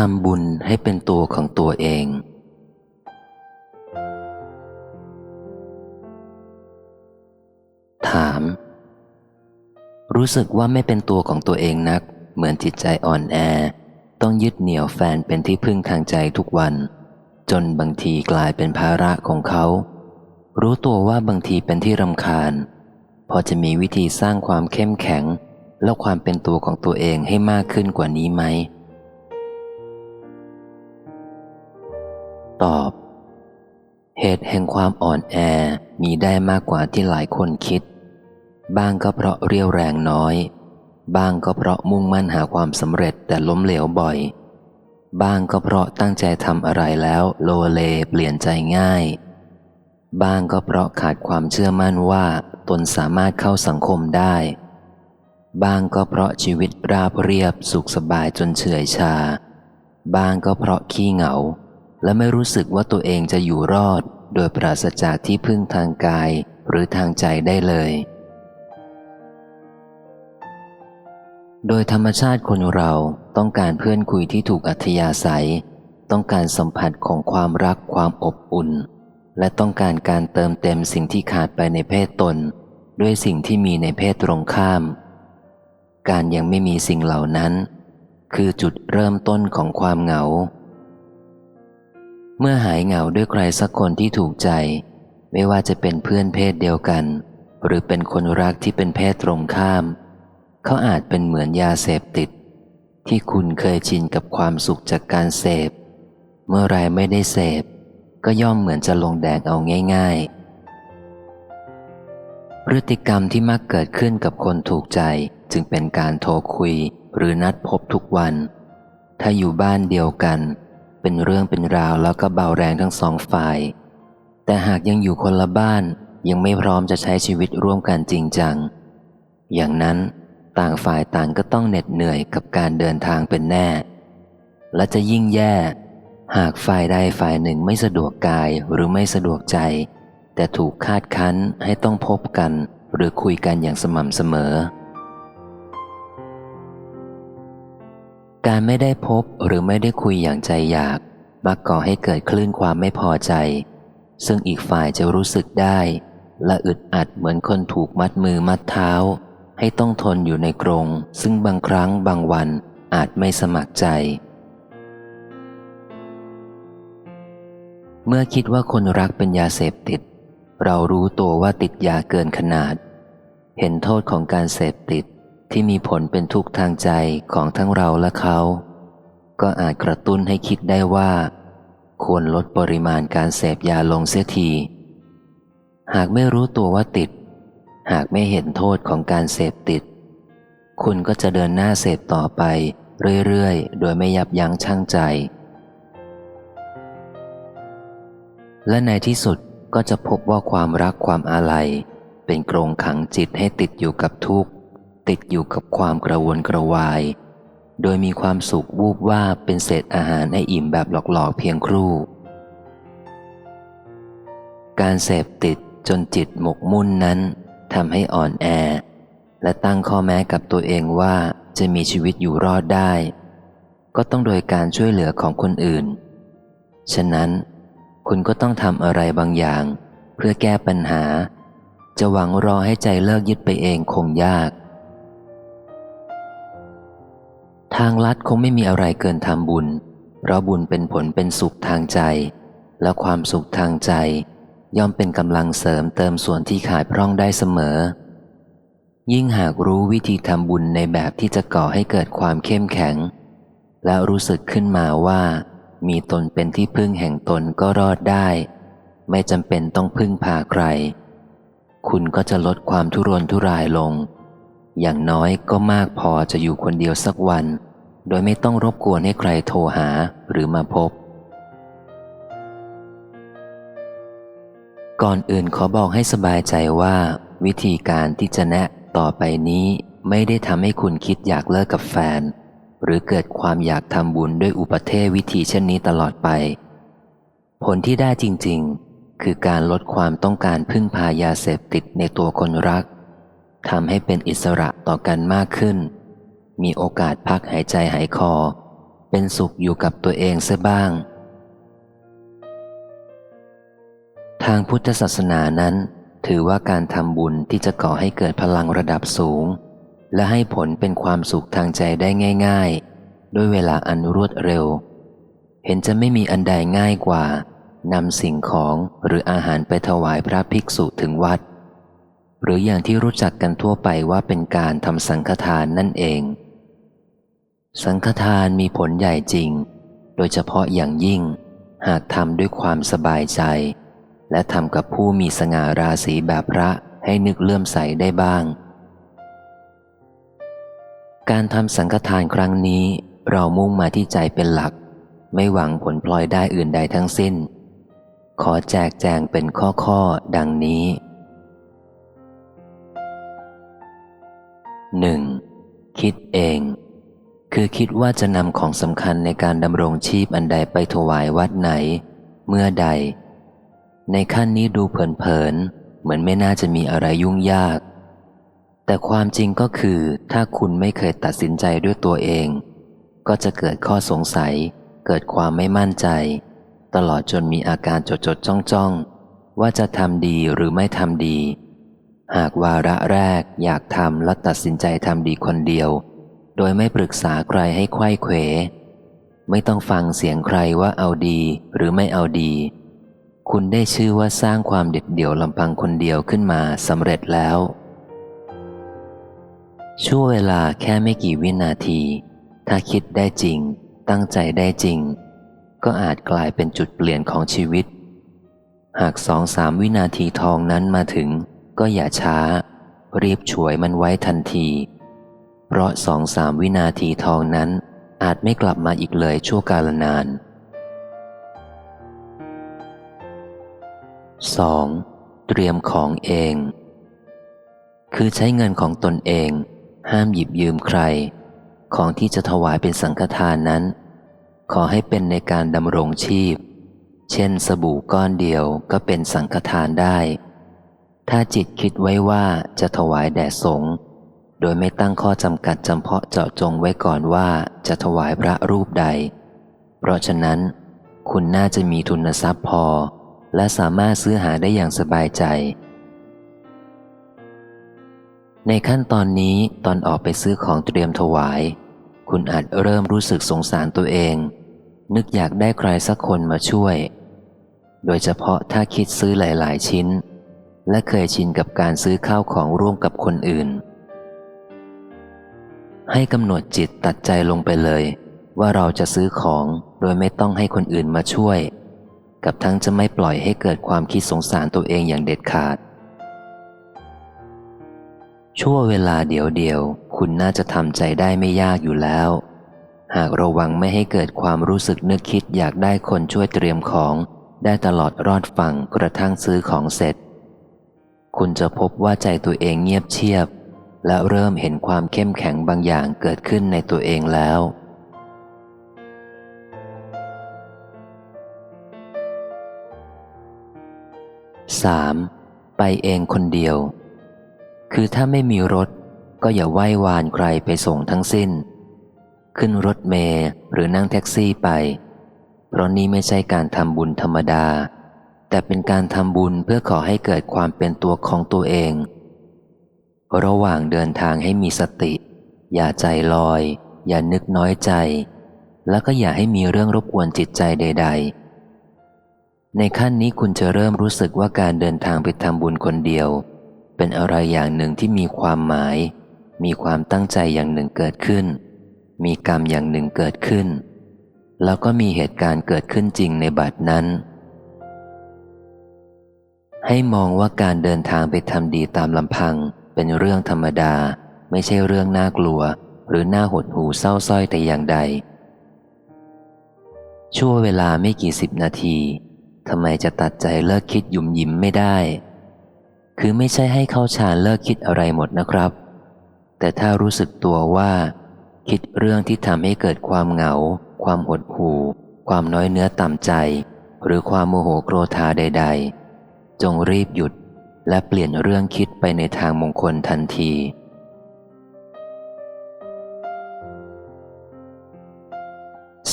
ทำบุญให้เป็นตัวของตัวเอง ถาม รู้สึกว่าไม่เป็นตัวของตัวเองนัก เหมือนจิตใจอ่อนแอ ต้องยึดเหนี่ยวแฟนเป็นที่พึ่งทางใจทุกวัน จนบางทีกลายเป็นภาระของเขา รู้ตัวว่าบางทีเป็นที่รำคาญ พอจะมีวิธีสร้างความเข้มแข็ง และความเป็นตัวของตัวเองให้มากขึ้นกว่านี้ไหม ตอบ เหตุแห่งความอ่อนแอมีได้มากกว่าที่หลายคนคิด บ้างก็เพราะเรียวแรงน้อย บ้างก็เพราะมุ่งมั่นหาความสำเร็จแต่ล้มเหลวบ่อย บ้างก็เพราะตั้งใจทำอะไรแล้วโลเลเปลี่ยนใจง่าย บ้างก็เพราะขาดความเชื่อมั่นว่าตนสามารถเข้าสังคมได้ บ้างก็เพราะชีวิตราบเรียบสุขสบายจนเฉื่อยชา บ้างก็เพราะขี้เหงา และไม่รู้สึกว่าตัวเองจะอยู่รอด โดยปราศจากที่พึ่งทางกายหรือทางใจได้เลย โดยธรรมชาติคนเราต้องการเพื่อนคุยที่ถูกอัธยาศัย ต้องการสัมผัสของความรักความอบอุ่น และต้องการการเติมเต็มสิ่งที่ขาดไปในเพศตน ด้วยสิ่งที่มีในเพศตรงข้าม การยังไม่มีสิ่งเหล่านั้น คือจุดเริ่มต้นของความเหงา เมื่อหายเหงาด้วยใครสักคนที่ถูกใจ ไม่ว่าจะเป็นเพื่อนเพศเดียวกัน หรือเป็นคนรักที่เป็นเพศตรงข้าม เขาอาจเป็นเหมือนยาเสพติด ที่คุณเคยชินกับความสุขจากการเสพ เมื่อไรไม่ได้เสพ ก็ย่อมเหมือนจะลงแดงเอาง่าย ๆ พฤติกรรมที่มักเกิดขึ้นกับคนถูกใจจึงเป็นการโทรคุยหรือนัดพบทุกวัน ถ้าอยู่บ้านเดียวกัน เป็นเรื่องเป็นราวแล้วก็เบาแรงทั้งสองฝ่าย แต่หากยังอยู่คนละบ้านยังไม่พร้อมจะใช้ชีวิตร่วมกันจริงจัง อย่างนั้นต่างฝ่ายต่างก็ต้องเหน็ดเหนื่อยกับการเดินทางเป็นแน่ และจะยิ่งแย่ หากฝ่ายใดฝ่ายหนึ่งไม่สะดวกกายหรือไม่สะดวกใจ แต่ถูกคาดคั้นให้ต้องพบกัน หรือคุยกันอย่างสม่ำเสมอ การไม่ได้พบหรือไม่ได้คุยอย่างใจอยาก มักก่อให้เกิดคลื่นความไม่พอใจ ซึ่งอีกฝ่ายจะรู้สึกได้ และอึดอัดเหมือนคนถูกมัดมือมัดเท้า ให้ต้องทนอยู่ในกรง ซึ่งบางครั้งบางวันอาจไม่สมัครใจ เมื่อคิดว่าคนรักเป็นยาเสพติด เรารู้ตัวว่าติดยาเกินขนาด เห็นโทษของการเสพติด ที่มีผลเป็นทุกข์ทางใจของทั้งเราและเขา ก็อาจกระตุ้นให้คิดได้ว่า ควรลดปริมาณการเสพยาลงเสียที หากไม่รู้ตัวว่าติด หากไม่เห็นโทษของการเสพติด คุณก็จะเดินหน้าเสพต่อไปเรื่อยๆ โดยไม่ยับยั้งชั่งใจ และในที่สุดก็จะพบว่าความรักความอาลัยเป็นกรงขังจิตให้ติดอยู่กับทุกข์ ติดอยู่กับความกระวนกระวาย โดยมีความสุขวูบว่าเป็นเศษอาหารให้อิ่มแบบหลอกๆเพียงครู่ การเสพติดจนจิตหมกมุ่นนั้นทำให้อ่อนแอ และตั้งข้อแม้กับตัวเองว่าจะมีชีวิตอยู่รอดได้ ก็ต้องโดยการช่วยเหลือของคนอื่น ฉะนั้น คุณก็ต้องทำอะไรบางอย่าง เพื่อแก้ปัญหา จะหวังรอให้ใจเลิกยึดไปเองคงยาก ทางลัดคงไม่มีอะไรเกินทำบุญ เพราะบุญเป็นผลเป็นสุขทางใจ และความสุขทางใจ ย่อมเป็นกำลังเสริมเติมส่วนที่ขาดพร่องได้เสมอ ยิ่งหากรู้วิธีทำบุญในแบบที่จะก่อให้เกิดความเข้มแข็ง แล้วรู้สึกขึ้นมาว่า มีตนเป็นที่พึ่งแห่งตนก็รอดได้ ไม่จำเป็นต้องพึ่งพาใคร คุณก็จะลดความทุรนทุรายลง อย่างน้อยก็มากพอจะอยู่คนเดียวสักวัน โดยไม่ต้องรบกวนให้ใครโทรหาหรือมาพบ ก่อนอื่นขอบอกให้สบายใจว่า วิธีการที่จะแนะต่อไปนี้ไม่ได้ทำให้คุณคิดอยากเลิกกับแฟน หรือเกิดความอยากทำบุญด้วยอุปเทศวิธีเช่นนี้ตลอดไป ผลที่ได้จริง ๆ คือการลดความต้องการพึ่งพายาเสพติดในตัวคนรัก ทำให้เป็นอิสระต่อกันมากขึ้น มีโอกาสพักหายใจหายคอ เป็นสุขอยู่กับตัวเองเสียบ้าง ทางพุทธศาสนานั้น ถือว่าการทำบุญที่จะก่อให้เกิดพลังระดับสูง และให้ผลเป็นความสุขทางใจได้ง่าย ๆ ด้วยเวลาอันรวดเร็ว เห็นจะไม่มีอันใดง่ายกว่านำสิ่งของหรืออาหารไปถวายพระภิกษุถึงวัด หรืออย่างที่รู้จักกันทั่วไปว่าเป็นการทำสังฆทานนั่นเอง สังฆทานมีผลใหญ่จริง โดยเฉพาะอย่างยิ่ง หากทำด้วยความสบายใจ และทำกับผู้มีสง่าราศีแบบพระให้นึกเลื่อมใสได้บ้าง การทำสังฆทานครั้งนี้เรามุ่งมาที่ใจเป็นหลัก ไม่หวังผลพลอยได้อื่นใดทั้งสิ้น ขอแจกแจงเป็นข้อๆดังนี้ 1. คิดเอง คือคิดว่าจะนำของสำคัญในการดำรงชีพอันใดไปถวายวัดไหน เมื่อใด ในขั้นนี้ดูเผินๆเหมือนไม่น่าจะมีอะไรยุ่งยาก แต่ความจริงก็คือถ้าคุณไม่เคยตัดสินใจด้วยตัวเอง ก็จะเกิดข้อสงสัย เกิดความไม่มั่นใจ ตลอดจนมีอาการจดจดจ้องจ้องว่าจะทำดีหรือไม่ทำดี หากวาระแรกอยากทำและตัดสินใจทำดีคนเดียว โดยไม่ปรึกษาใครให้ไข้เขว ไม่ต้องฟังเสียงใครว่าเอาดีหรือไม่เอาดี คุณได้ชื่อว่าสร้างความเด็ดเดี่ยวลำพังคนเดียวขึ้นมาสำเร็จแล้ว ช่วเวลาแค่ไม่กี่วินาที ถ้าคิดได้จริง ตั้งใจได้จริง ก็อาจกลายเป็นจุดเปลี่ยนของชีวิต หากสองสามวินาทีทองนั้นมาถึง ก็อย่าช้า รีบฉวยมันไว้ทันที เพราะสองสามวินาทีทองนั้นอาจไม่กลับมาอีกเลยชั่วกาลนาน 2. เตรียมของเอง คือใช้เงินของตนเอง ห้ามหยิบยืมใคร ของที่จะถวายเป็นสังฆทานนั้น ขอให้เป็นในการดำรงชีพ เช่นสบู่ก้อนเดียวก็เป็นสังฆทานได้ ถ้าจิตคิดไว้ว่าจะถวายแด่สงฆ์โดยไม่ตั้งข้อจำกัดจำเพาะเจาะจงไว้ก่อนว่าจะถวายพระรูปใด เพราะฉะนั้น คุณน่าจะมีทุนทรัพย์พอ และสามารถซื้อหาได้อย่างสบายใจ ในขั้นตอนนี้ตอนออกไปซื้อของเตรียมถวาย คุณอาจเริ่มรู้สึกสงสารตัวเอง นึกอยากได้ใครสักคนมาช่วย โดยเฉพาะถ้าคิดซื้อหลาย ๆ ชิ้น และเคยชินกับการซื้อข้าวของร่วมกับคนอื่น ให้กำหนดจิตตัดใจลงไปเลย ว่าเราจะซื้อของโดยไม่ต้องให้คนอื่นมาช่วย กับทั้งจะไม่ปล่อยให้เกิดความคิดสงสารตัวเองอย่างเด็ดขาด ชั่วเวลาเดียวเดียว คุณน่าจะทำใจได้ไม่ยากอยู่แล้ว หากระวังไม่ให้เกิดความรู้สึกนึกคิดอยากได้คนช่วยเตรียมของได้ตลอดรอดฝั่งกระทั่งซื้อของเสร็จ คุณจะพบว่าใจตัวเองเงียบเชียบ และเริ่มเห็นความเข้มแข็งบางอย่างเกิดขึ้นในตัวเองแล้ว 3. ไปเองคนเดียว คือถ้าไม่มีรถ ก็อย่าไหว้วานใครไปส่งทั้งสิ้น ขึ้นรถเมล์หรือนั่งแท็กซี่ไป เพราะนี้ไม่ใช่การทำบุญธรรมดา แต่เป็นการทำบุญเพื่อขอให้เกิดความเป็นตัวของตัวเอง ระหว่างเดินทางให้มีสติ อย่าใจลอย อย่านึกน้อยใจ แล้วก็อย่าให้มีเรื่องรบกวนจิตใจใด ๆ ในขั้นนี้คุณจะเริ่มรู้สึกว่าการเดินทางไปทำบุญคนเดียว เป็นอะไรอย่างหนึ่งที่มีความหมาย มีความตั้งใจอย่างหนึ่งเกิดขึ้น มีกรรมอย่างหนึ่งเกิดขึ้น แล้วก็มีเหตุการณ์เกิดขึ้นจริงในบัดนั้น ให้มองว่าการเดินทางไปทำดีตามลำพัง เป็นเรื่องธรรมดา ไม่ใช่เรื่องน่ากลัว หรือน่าหดหูเศร้าส้อยแต่อย่างใด ชั่วเวลาไม่กี่สิบนาทีทำไมจะตัดใจเลิกคิดยุ่มยิ้มไม่ได้ คือไม่ใช่ให้เข้าฌานเลิกคิดอะไรหมดนะครับ แต่ถ้ารู้สึกตัวว่า คิดเรื่องที่ทำให้เกิดความเหงา ความหดหู่ ความน้อยเนื้อต่ำใจ หรือความโมโหโกรธาใด ๆ จงรีบหยุดและเปลี่ยนเรื่องคิดไปในทางมงคลทันที 4.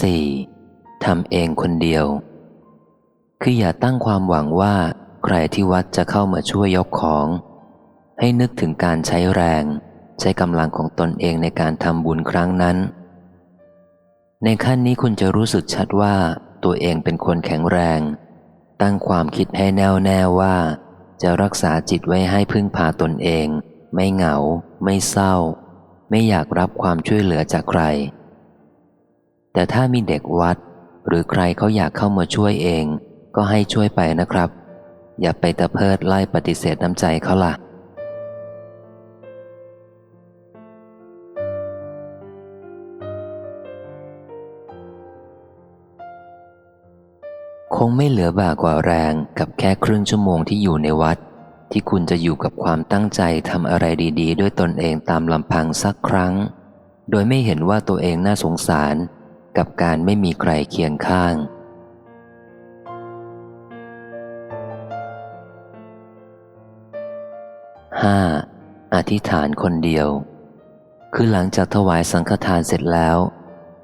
4. ทำเองคนเดียว คืออย่าตั้งความหวังว่าใครที่วัดจะเข้ามาช่วยยกของ ให้นึกถึงการใช้แรง ใช้กำลังของตนเองในการทำบุญครั้งนั้น ในขั้นนี้คุณจะรู้สึกชัดว่าตัวเองเป็นคนแข็งแรง ตั้งความคิดให้แน่วแน่ว่า จะรักษาจิตไว้ให้พึ่งพาตนเอง ไม่เหงา ไม่เศร้า ไม่อยากรับความช่วยเหลือจากใคร แต่ถ้ามีเด็กวัด หรือใครเขาอยากเข้ามาช่วยเอง ก็ให้ช่วยไปนะครับ อย่าไปตะเพิดไล่ปฏิเสธน้ำใจเขาล่ะ คงไม่เหลือบ่ากว่าแรงกับแค่ครึ่งชั่วโมงที่อยู่ในวัด ที่คุณจะอยู่กับความตั้งใจทำอะไรดี ๆ ด้วยตนเองตามลำพังสักครั้ง โดยไม่เห็นว่าตัวเองน่าสงสาร กับการไม่มีใครเคียงข้าง 5. อธิษฐานคนเดียว คือหลังจากถวายสังฆทานเสร็จแล้ว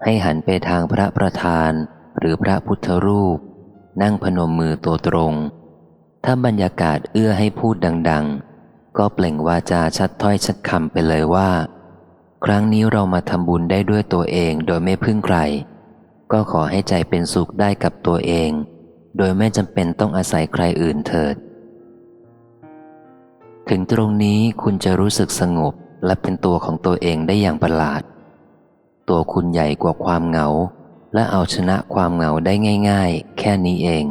ให้หันไปทางพระประธานหรือพระพุทธรูป นั่งพนมมือตัวตรง ถ้าบรรยากาศเอื้อให้พูดดัง ๆ ก็เปล่งวาจาชัดถ้อยชัดคำไปเลยว่า ครั้งนี้เรามาทำบุญได้ด้วยตัวเองโดยไม่พึ่งใคร ก็ขอให้ใจเป็นสุขได้กับตัวเอง โดยไม่จำเป็นต้องอาศัยใครอื่นเถิด ถึงตรงนี้คุณจะรู้สึกสงบและเป็นตัวของตัวเองได้อย่างประหลาด ตัวคุณใหญ่กว่าความเหงา และเอาชนะความเหงาได้ง่าย ๆ แค่นี้เอง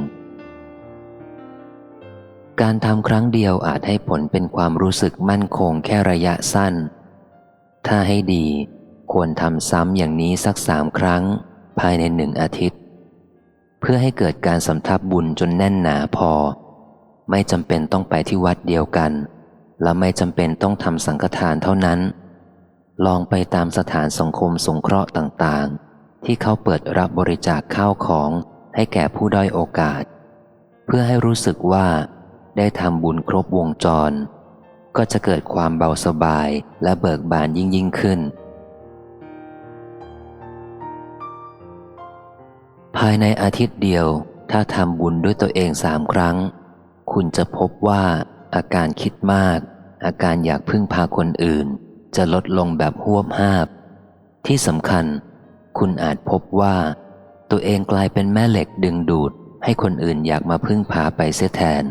การทำครั้งเดียวอาจให้ผลเป็นความรู้สึกมั่นคงแค่ระยะสั้น ถ้าให้ดีควรทำซ้ำอย่างนี้สักสามครั้ง ภายในหนึ่งอาทิตย์ เพื่อให้เกิดการสำทับบุญจนแน่นหนาพอ ไม่จำเป็นต้องไปที่วัดเดียวกัน และไม่จำเป็นต้องทำสังฆทานเท่านั้น ลองไปตามสถานสังคมสงเคราะห์ต่างๆ ที่เขาเปิดรับบริจาคข้าวของให้แก่ผู้ด้อยโอกาส เพื่อให้รู้สึกว่าได้ทำบุญครบวงจร ก็จะเกิดความเบาสบายและเบิกบานยิ่งยิ่งขึ้น ภายในอาทิตย์เดียวถ้าทำบุญด้วยตัวเองสามครั้ง คุณจะพบว่าอาการคิดมาก อาการอยากพึ่งพาคนอื่น จะลดลงแบบหวบหาบ ที่สำคัญ คุณอาจพบว่า ตัวเองกลายเป็นแม่เหล็กดึงดูด ให้คนอื่นอยากมาพึ่งพาไปเสียแทน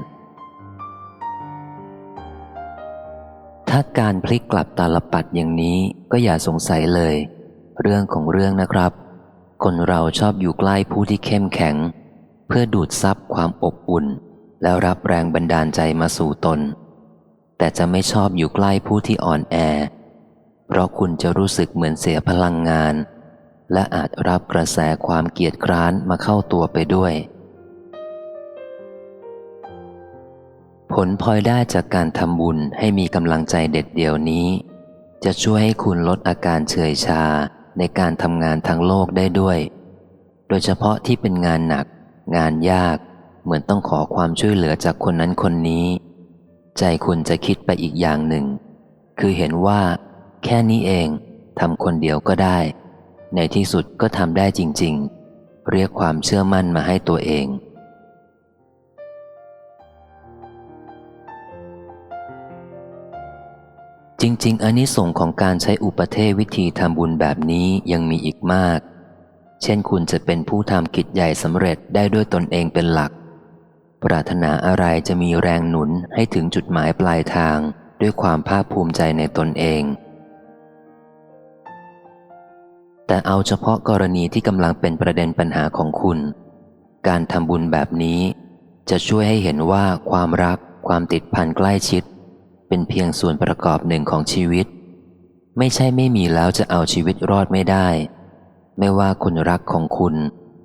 ถ้าการพลิกกลับตาลปัดอย่างนี้ก็อย่าสงสัยเลย เรื่องของเรื่องนะครับ คนเราชอบอยู่ใกล้ผู้ที่เข้มแข็ง เพื่อดูดซับความอบอุ่น แล้วรับแรงบันดาลใจมาสู่ตน แต่จะไม่ชอบอยู่ใกล้ผู้ที่อ่อนแอ เพราะคุณจะรู้สึกเหมือนเสียพลังงาน และอาจรับกระแสความเกียดคร้านมาเข้าตัวไปด้วย ผลพลอยได้จากการทำบุญให้มีกำลังใจเด็ดเดี่ยวนี้ จะช่วยให้คุณลดอาการเฉื่อยชาในการทำงานทางโลกได้ด้วย โดยเฉพาะที่เป็นงานหนัก งานยาก เหมือนต้องขอความช่วยเหลือจากคนนั้นคนนี้ ใจคุณจะคิดไปอีกอย่างหนึ่ง คือเห็นว่า แค่นี้เองทำคนเดียวก็ได้ ในที่สุดก็ทำได้จริง ๆ เรียกความเชื่อมั่นมาให้ตัวเอง จริง ๆ อันนี้ส่งของการใช้อุปเทศวิธีทำบุญแบบนี้ยังมีอีกมาก เช่นคุณจะเป็นผู้ทำกิจใหญ่สำเร็จได้ด้วยตนเองเป็นหลัก ปรารถนาอะไรจะมีแรงหนุนให้ถึงจุดหมายปลายทางด้วยความภาคภูมิใจในตนเอง แต่เอาเฉพาะกรณีที่กำลังเป็นประเด็นปัญหาของคุณ การทำบุญแบบนี้ จะช่วยให้เห็นว่าความรักความติดพันใกล้ชิด เป็นเพียงส่วนประกอบหนึ่งของชีวิต ไม่ใช่ไม่มีแล้วจะเอาชีวิตรอดไม่ได้ ไม่ว่าคนรักของคุณ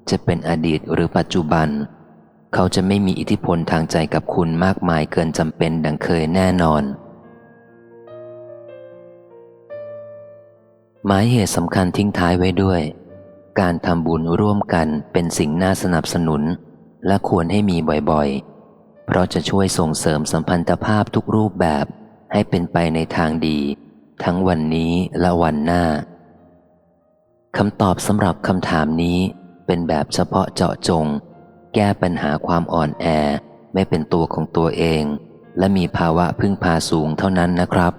จะเป็นอดีตหรือปัจจุบัน เขาจะไม่มีอิทธิพลทางใจกับคุณมากมายเกินจำเป็นดังเคยแน่นอน หมายเหตุสำคัญทิ้งท้ายไว้ด้วย การทำบุญร่วมกันเป็นสิ่งน่าสนับสนุน และควรให้มีบ่อยๆ เพราะจะช่วยส่งเสริมสัมพันธภาพทุกรูปแบบให้เป็นไปในทางดี ทั้งวันนี้และวันหน้าคำตอบสำหรับคำถามนี้เป็นแบบเฉพาะเจาะจง แก้ปัญหาความอ่อนแอ ไม่เป็นตัวของตัวเอง และมีภาวะพึ่งพาสูงเท่านั้นนะครับ